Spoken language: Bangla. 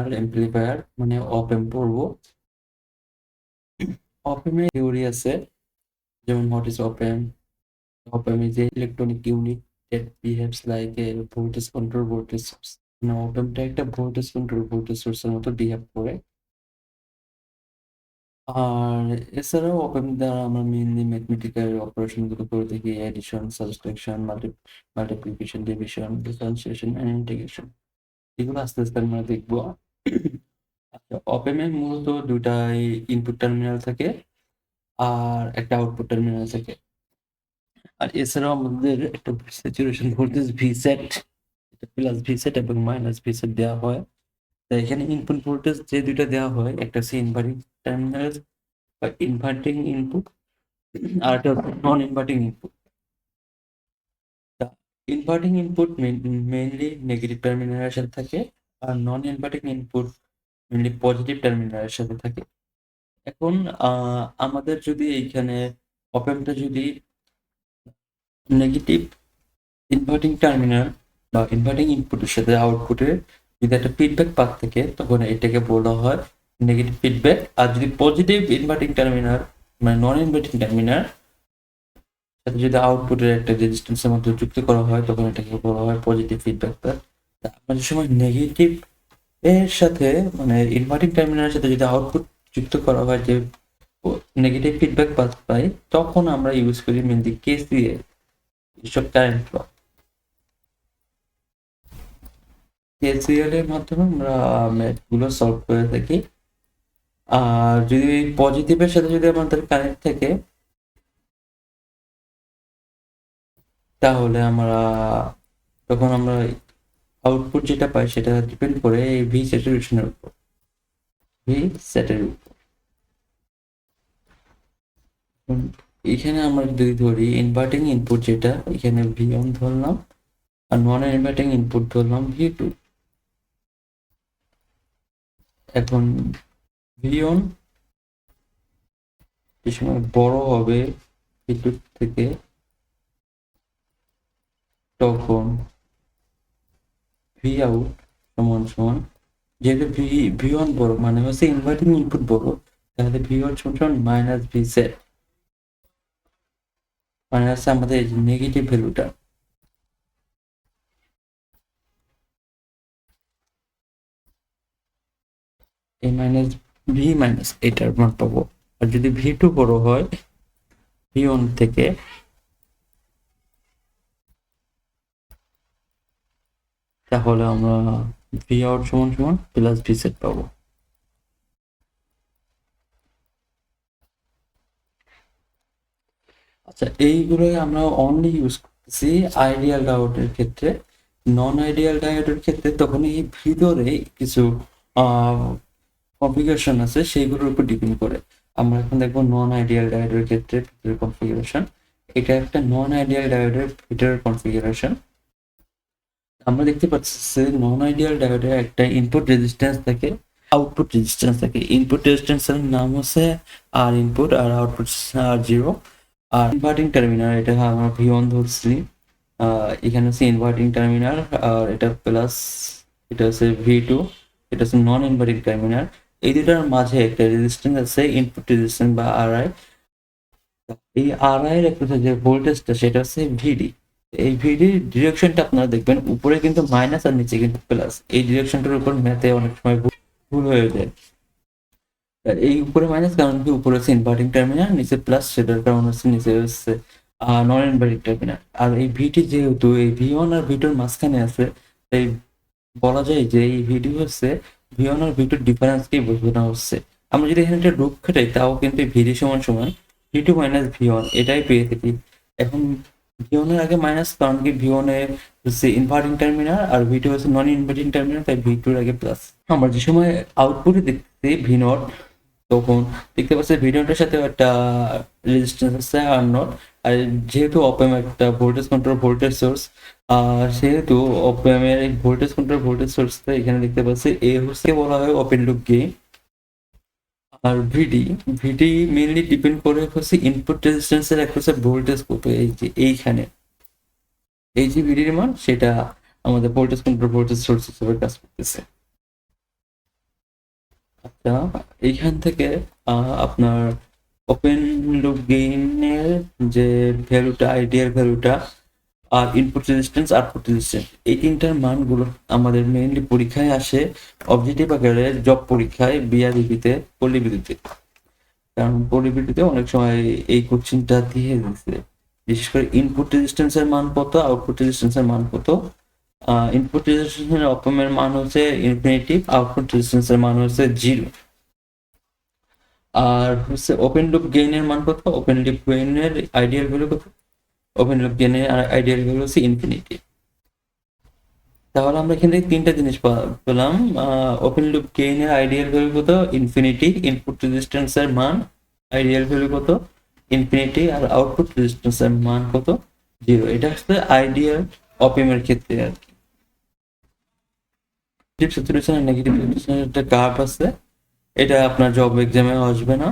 এক্সটার্নাল এমপ্লিফায়ার মানে অপ এম পড়ব। অপ এম এর থিওরি আছে, যেমন what is op amp op amp is a electronic unit that behaves like a voltage control voltage source. মানে অপ এমটা একটা ভোল্টেজ কন্ট্রোল ভোল্টেজ সোর্সের মতো বিহেভ করে। আর এছাড়াও অপ এম দ্বারা আমরা মেইনলি ম্যাথমেটিক্যাল অপারেশনগুলো করে থাকি addition subtraction multiplication division differentiation and integration এগুলো আস্তে আস্তে আমরা দেখব। অপেম মূলত দুটাই ইনপুট টার্মিনাল থাকে আর একটা আউটপুট টার্মিনাল থাকে। আর এছাড়াও আমাদের একটা saturation voltage V set plus V set এবং মাইনাস ভি সেট দেওয়া হয়। তো এখানে ইনপুট ভোল্টেজ যে দুইটা দেওয়া হয়, একটা হচ্ছে ইনভার্টিং টার্মিনাল বা ইনভার্টিং ইনপুট আর একটা non inverting input inverting input mainly negative টার্মিনালের থাকে, আর non inverting input mainly positive টার্মিনালের সাথে থাকে। এখন আমাদের যদি এইখানে অপেমটা যদি নেগেটিভ ইনভার্টিং টার্মিনাল বা ইনভার্টিং ইনপুটের সাথে আউটপুটের যদি একটা ফিডব্যাক পাথ থাকে, তখন এটাকে বলা হয় নেগেটিভ ফিডব্যাক আর যদি পজিটিভ ইনভার্টিং টার্মিনাল মানে নন ইনভার্টিং টার্মিনাল সাথে যদি আউটপুটের একটা রেজিস্ট্যান্সের মধ্যে যুক্ত করা হয়, তখন এটাকে বলা হয় পজিটিভ ফিডব্যাক আমাদের সময় নেগেটিভ এর সাথে মানে ইনভার্টিং টার্মিনালের সাথে যদি আউটপুট যুক্ত করা হয় যে নেগেটিভ ফিডব্যাক পাথ পাই, তখন আমরা ইউজ করি মেনলি কেস দিয়ে এসব কারেন্ট ল কেসিএল এর মাধ্যমে আমরা ম্যাথগুলো সলভ করে থাকি। আর যদি পজিটিভের সাথে যদি আমাদের কানেক্ট থাকে, তাহলে আমরা, তখন আমরা আউটপুট যেটা পাই সেটা ডিপেন্ড করে এই ভি স্যাচুরেশনের উপর। ভি সেটের উপর। এখানে আমরা যদি ধরি ইনভার্টিং ইনপুট যেটা, এখানে ভি অন ধরলাম আর নন ইনভার্টিং ইনপুট ধরলাম ভি টু এখন ভি অন যে সময় বড় হবে ভি টু থেকে, তখন ভি আউট সমান সমান, যেহেতু ভি ভি ওয়ান বড় মানে হচ্ছে ইনভার্টিং ইনপুট বড়, তাহলে ভি ওয়ান সমান সমান মাইনাস ভি সেট মানে হচ্ছে আমাদের নেগেটিভ ভ্যালুটা এই মাইনাস ভি মাইনাস এটার মান পাবো। আর যদি ভি টু বড় হয় ভি ওয়ান থেকে তাহলে আমরা ভি আউট সমান সমান প্লাস ভি সেট পাবো। আচ্ছা এইগুলোই আমরা অনলি ইউজ করতেছি আইডিয়াল ডায়োডের ক্ষেত্রে। নন আইডিয়াল ডায়োডের ক্ষেত্রে তখন এই ভিতরে কিছু কনফিগারেশন আছে, সেইগুলোর উপর ডিপেন্ড করে। আমরা এখন দেখব নন আইডিয়াল ডায়োডের ক্ষেত্রে ভিতরের কনফিগারেশন এটা একটা নন আইডিয়াল ডায়োডের ভিতরের কনফিগারেশন আমরা দেখতে পাচ্ছি নন আইডিয়াল ডায়োডে একটা ইনপুট রেজিস্ট্যান্স থাকে আউটপুট রেজিস্ট্যান্স থাকে। ইনপুট রেজিস্ট্যান্সের নাম হচ্ছে আর ইনপুট আর আউটপুট আর জিরো আর ইনভার্টিং টার্মিনাল এটা আমরা ভি ওয়ান ধরছি। এখানে হচ্ছে ইনভার্টিং টার্মিনাল আর এটা প্লাস এটা হচ্ছে ভি টু এটা হচ্ছে নন ইনভার্টিং টার্মিনাল এই দুটার মাঝে একটা রেজিস্ট্যান্স আছে ইনপুট রেজিস্ট্যান্স বা আর আই এই আর আই এর একটা যে ভোল্টেজটা সেটা হচ্ছে ভিডি এই ভিডির ডিরেকশনটা আপনারা দেখবেন। উপরে কিন্তু মাইনাস আর নিচে কিন্তু প্লাস এই ডিরেকশনটার উপর ম্যাথে অনেক সময় ভুল হয়ে যায়। এই উপরে মাইনাস কারণ কি? উপরে হচ্ছে ইনভার্টিং টার্মিনাল নিচে প্লাস সেটার কারণ হচ্ছে নিচে হচ্ছে নন ইনভার্টিং টার্মিনাল আর এই ভিটি যেহেতু, এই ভি ওয়ান আর ভিটোর মাঝখানে আছে, তাই বলা যায় যে এই ভিডি হচ্ছে ভি ওয়ান আর ভিটোর ডিফারেন্সকেই বোঝানো হচ্ছে। আমরা যদি এখানে একটা রূপ তাও কিন্তু ভিডি সমান সমান V two minus V one এটাই পেয়ে থাকি। এখন ভি ওয়ানের আগে মাইনাস কারণ কি ভি ওয়ানে হচ্ছে ইনভার্টিং টার্মিনাল আর ভি টু হচ্ছে নন ইনভার্টিং টার্মিনাল তাই ভি টুর আগে প্লাস আমরা যে সময় আউটপুটে দেখতে ভি নট তখন দেখতে পাচ্ছি ভি নটের সাথে একটা রেজিস্ট্যান্স আছে আর নট আর যেহেতু অপএম একটা ভোল্টেজ কন্ট্রোল ভোল্টেজ সোর্স আর সেহেতু op amp voltage control voltage source এখানে দেখতে পাচ্ছি এ হচ্ছে বলা হয় ওপেন লুপ গেইন আর ভিডি ভিডি মেইনলি ডিপেন্ড করে হচ্ছে ইনপুট রেজিস্ট্যান্সের একটা হচ্ছে ভোল্টেজ কত এই যে এইখানে। এই যে ভিডির মান, সেটা আমাদের ভোল্টেজ কন্ট্রোল ভোল্টেজ সোর্স হিসেবে কাজ করতেছে। তা এইখান থেকে আপনার ওপেন লুপ গেইনের যে ভ্যালুটা আইডিয়ার ভ্যালুটা আর ইনপুট রেজিস্ট্যান্স আউটপুট রেজিস্ট্যান্স এই তিনটার মানগুলো আমাদের মেইনলি পরীক্ষায় আসে অবজেক্টিভ আকারে জব পরীক্ষায় বিআরবিতে পল্লীবিদ্যুতে। কারণ পল্লীবিদ্যুতে অনেক সময় এই কোশ্চিনটা দিয়ে দিচ্ছে বিশেষ করে ইনপুট রেজিস্ট্যান্সের মান কত আউটপুট রেজিস্ট্যান্সের মান কত? ইনপুট রেজিস্ট্যান্সের অপমের মান হচ্ছে ইনফিনিটিভ আউটপুট রেজিস্ট্যান্সের মান হচ্ছে জিরো আর হচ্ছে ওপেন লুপ গেইনের মান কত? ওপেন লুপ গেইনের আইডিয়াল ভ্যালু কত? ওপেন লুপ গেইনের আইডিয়াল ভ্যালু হচ্ছে ইনফিনিটি তাহলে আমরা এখান থেকে তিনটা জিনিস পেলাম। ওপেন লুপ গেইনের আইডিয়াল ভ্যালু কত? ইনফিনিটি ইনপুট রেজিস্ট্যান্সের মান। আইডিয়াল ভ্যালু কত? ইনফিনিটি আর আউটপুট রেজিস্ট্যান্সের মান কত? জিরো এটা হচ্ছে আইডিয়াল অপিমের ক্ষেত্রে আর কি। পজিটিভ স্যাচুরেশন আর নেগেটিভ স্যাচুরেশনের একটা কার্ভ আছে। এটা আপনার জব এক্সামে আসবে না।